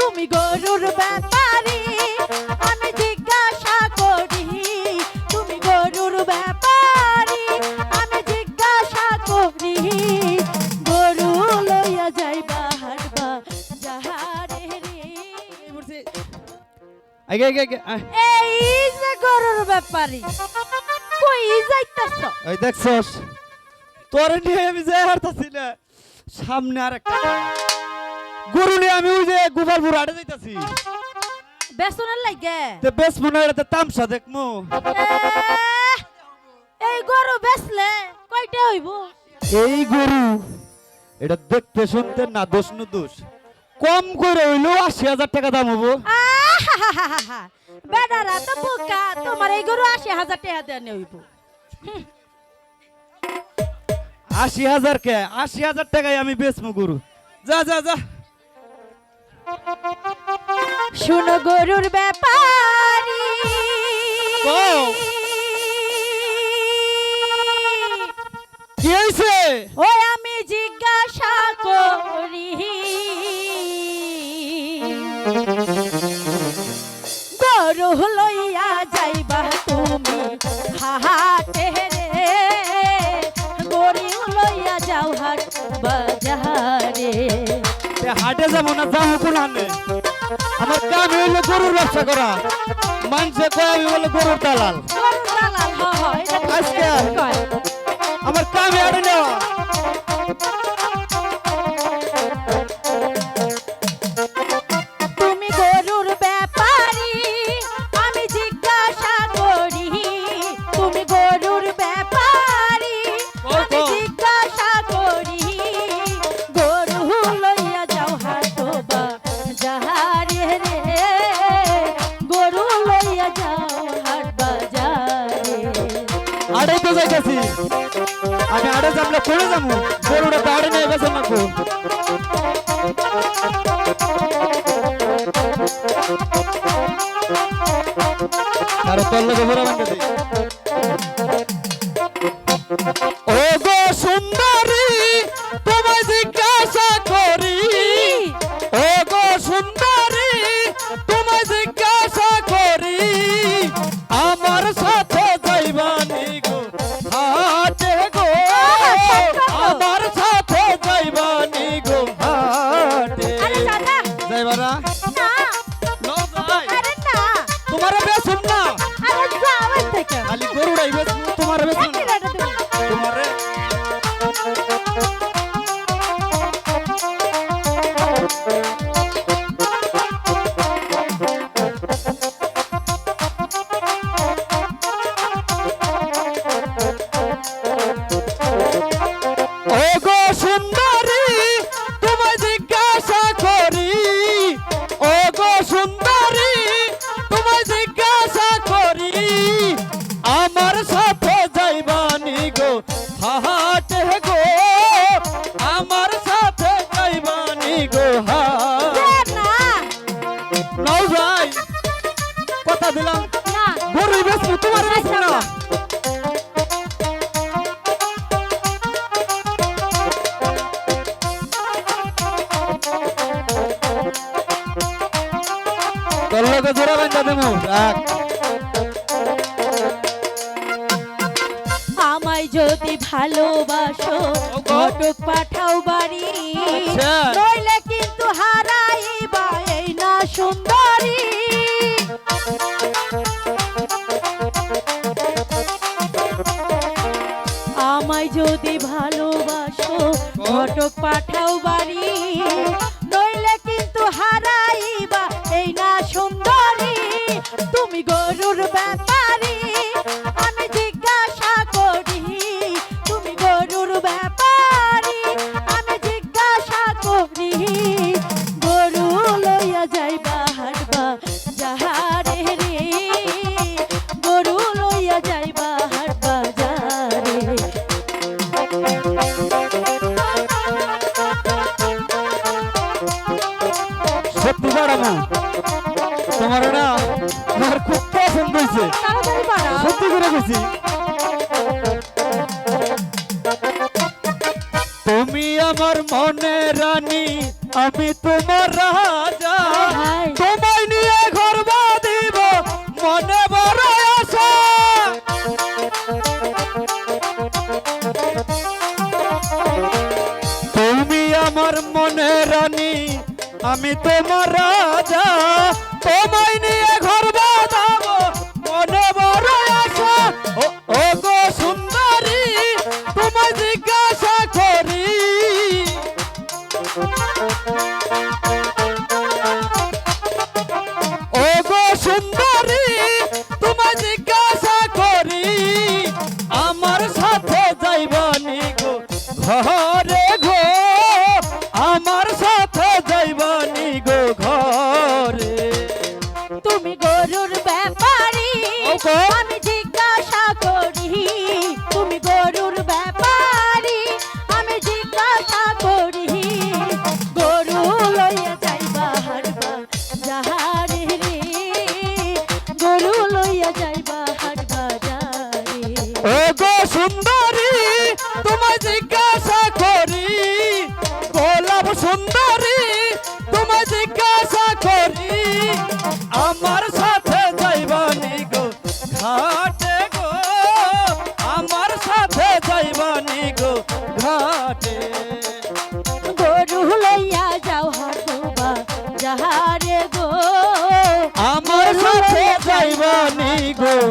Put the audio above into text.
তুমি গরুর ব্যাপারী আমি জিজ্ঞাসা করি তুমি গরুর ব্যাপারী আমি জিজ্ঞাসা করি গরু লইয়া যাইবা হারবা যাহারে আগে আগে আগে এই যে গরুর ব্যাপারী কই যাইতাছ? এই দেখছস তোরে নিয়ে আমি যাই হারতাছি না সামনে আর একটা গরু নিয়ে আমি ওই যে গোপালপুর হাটে যাইতাছি। বেসনের লাগে তে বেশ মনে হয় এটা তামসা দেখমু। এই গরু বেচলে কয়টা হইব? এই গরু এটা দেখতে শুনতে না দোষ নু দোষ। কম করে হইলেও আশি হাজার টাকা দাম হব। বেডারা তো বোকা তোমার এই গরু আশি হাজার টাকা দেওয়া হইব। আশি হাজার কে? আশি হাজার টাকায় আমি বেচমু গরু। যা যা যা। শুনো গরুর ব্যাপারী। কি হয়েছে ওই আমি জিজ্ঞাসা করি। গরু লইয়া যাইবা তুমি হাটে রে। গরু লইয়া যাও হাট বাজারে। হাটে যাব না যাব কোন হানে আমার কাম হইল গরুর ব্যবসা করা। মানুষে কয় আমি বলে গরুর দালাল? আমার কাম হাটে নেওয়া। আড়ে তো যাইতেছি আমি আড়ে যাবলে কোনে যাব। গরুটা তো আড়ে নেই বেছে না আর তোর লোকে ভরা ভাঙতে দিলাম। গরু তোমার বেশ না। তোর জোড়া বান্ধা দেবো। রাখ। আমায় যদি ভালোবাসো ঘটক পাঠাও বাড়ি। ভালোবাসো ঘটক পাঠাও বাড়ি। না আমার খুব পছন্দ হয়েছে। সত্যি করে গেছি তুমি আমার মনে রানী আমি তোমার রাজা। তোমায় নিয়ে ঘর বাঁধিব মনে বড় আশা। তুমি আমার মনে রানী আমি তোমার রাজা তোমায় নিয়ে ঘর আমি জিজ্ঞাসা করি, তুমি গরুর ব্যাপারী। আমি জিজ্ঞাসা করি, গরু লইয়া যাইবা হারবা যাহারে। রে গরু লইয়া যাইবা হারবা যারে ও গো সুন্দরী, তোমায় জিজ্ঞাসা করি। গোলাপ সুন্দরী, তোমায় জিজ্ঞাসা করি। আমার আমার